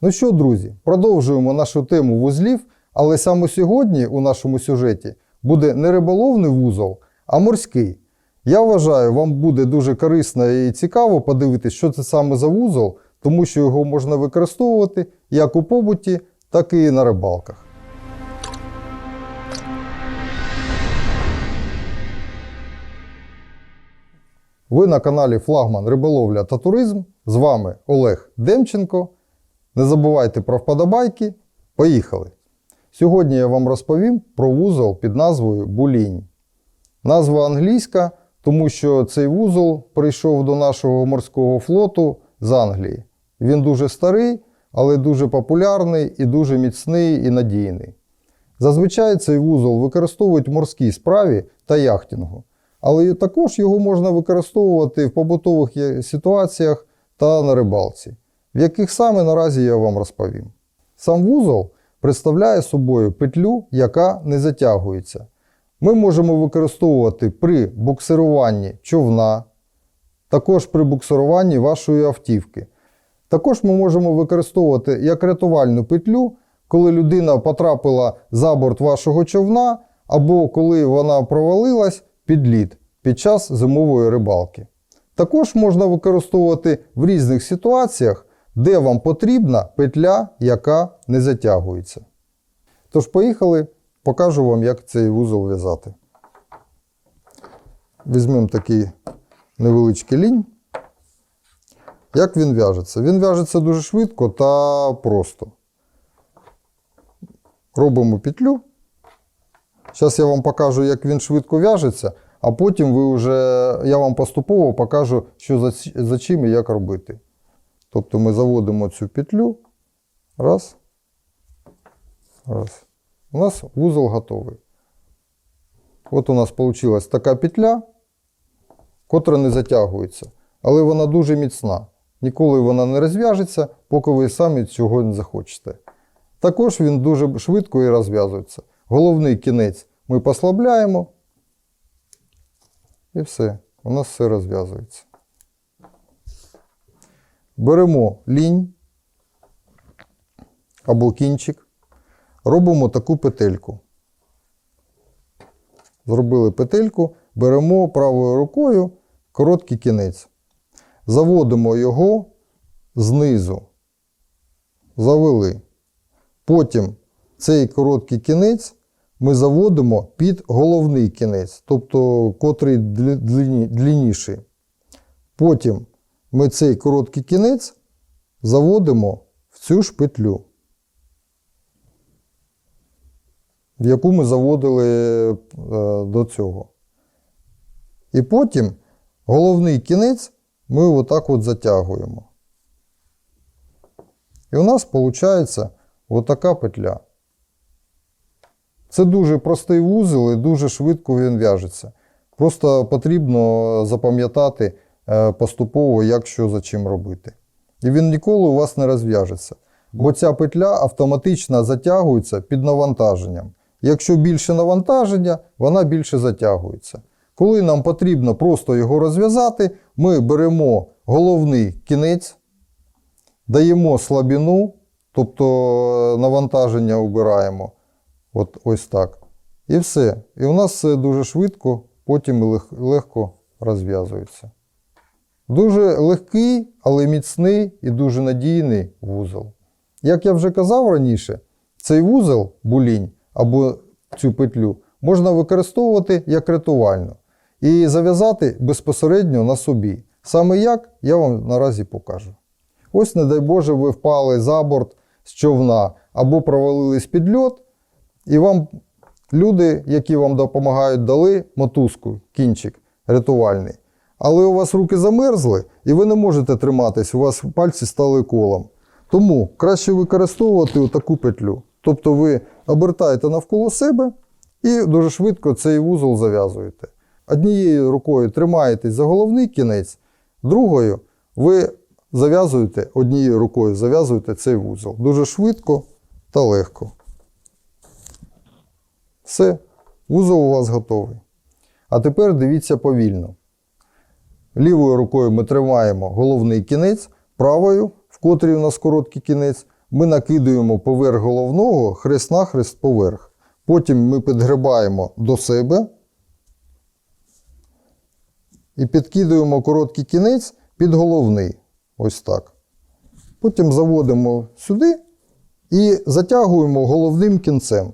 Ну що, друзі, продовжуємо нашу тему вузлів, але саме сьогодні у нашому сюжеті буде не риболовний вузол, а морський. Я вважаю, вам буде дуже корисно і цікаво подивитися, що це саме за вузол, тому що його можна використовувати як у побуті, так і на рибалках. Ви на каналі Флагман Риболовля та Туризм. З вами Олег Демченко. Не забувайте про вподобайки. Поїхали! Сьогодні я вам розповім про вузол під назвою Булінь. Назва англійська, тому що цей вузол прийшов до нашого морського флоту з Англії. Він дуже старий, але дуже популярний і дуже міцний і надійний. Зазвичай цей вузол використовують в морській справі та яхтингу, але також його можна використовувати в побутових ситуаціях та на рибалці, в яких саме наразі я вам розповім. Сам вузол представляє собою петлю, яка не затягується. Ми можемо використовувати при буксируванні човна, також при буксируванні вашої автівки. Також ми можемо використовувати як рятувальну петлю, коли людина потрапила за борт вашого човна, або коли вона провалилась під лід під час зимової рибалки. Також можна використовувати в різних ситуаціях, де вам потрібна петля, яка не затягується. Тож, поїхали, покажу вам, як цей вузол в'язати. Візьмемо такий невеличкий лінь. Як він в'яжеться? Він в'яжеться дуже швидко та просто. Робимо петлю. Зараз я вам покажу, як він швидко в'яжеться, а потім ви вже, я вам поступово покажу, що за, за чим і як робити. Тобто ми заводимо цю петлю. Раз. Раз. У нас вузол готовий. От у нас вийшла така петля, котра не затягується, але вона дуже міцна. Ніколи вона не розв'яжеться, поки ви самі цього не захочете. Також він дуже швидко і розв'язується. Головний кінець ми послабляємо. І все. У нас все розв'язується. Беремо лінь або кінчик, робимо таку петельку. Зробили петельку, беремо правою рукою короткий кінець. Заводимо його знизу. Завели. Потім цей короткий кінець ми заводимо під головний кінець, тобто котрий длі- длинні- длинніший. Потім ми цей короткий кінець заводимо в цю ж петлю, в яку ми заводили е, до цього. І потім головний кінець ми отак от затягуємо. І у нас виходить отака петля. Це дуже простий вузол і дуже швидко він в'яжеться. Просто потрібно запам'ятати поступово, як що за чим робити. І він ніколи у вас не розв'яжеться. Бо ця петля автоматично затягується під навантаженням. Якщо більше навантаження, вона більше затягується. Коли нам потрібно просто його розв'язати, ми беремо головний кінець, даємо слабину, тобто е, навантаження убираємо. От ось так. І все. І у нас все дуже швидко, потім легко розв'язується. Дуже легкий, але міцний і дуже надійний вузол. Як я вже казав раніше, цей вузол, булінь або цю петлю можна використовувати як рятувальну і зав'язати безпосередньо на собі. Саме як я вам наразі покажу. Ось, не дай Боже, ви впали за борт з човна або провалились під льот, і вам люди, які вам допомагають, дали мотузку, кінчик рятувальний. Але у вас руки замерзли, і ви не можете триматись, у вас пальці стали колом. Тому краще використовувати таку петлю. Тобто ви обертаєте навколо себе і дуже швидко цей вузол зав'язуєте. Однією рукою тримаєтесь за головний кінець, другою ви зав'язуєте однією рукою зав'язуєте цей вузол. Дуже швидко та легко. Все, вузол у вас готовий. А тепер дивіться повільно. Лівою рукою ми тримаємо головний кінець, правою, в котрій у нас короткий кінець, ми накидуємо поверх головного хрест-нахрест поверх. Потім ми підгребаємо до себе і підкидуємо короткий кінець під головний. Ось так. Потім заводимо сюди і затягуємо головним кінцем.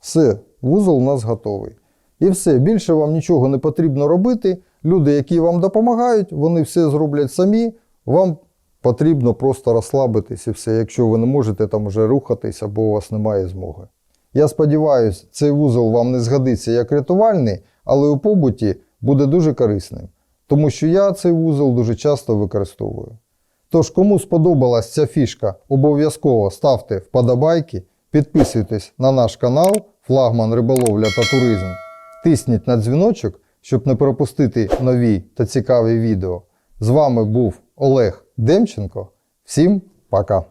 Все, вузол у нас готовий. І все, більше вам нічого не потрібно робити. Люди, які вам допомагають, вони все зроблять самі. Вам потрібно просто розслабитись і все, якщо ви не можете там вже рухатись або у вас немає змоги. Я сподіваюся, цей вузол вам не згодиться як рятувальний, але у побуті буде дуже корисним, тому що я цей вузол дуже часто використовую. Тож, кому сподобалась ця фішка, обов'язково ставте вподобайки, підписуйтесь на наш канал Флагман Риболовля та Туризм. Тисніть на дзвіночок, щоб не пропустити нові та цікаві відео. З вами був Олег Демченко. Всім пока!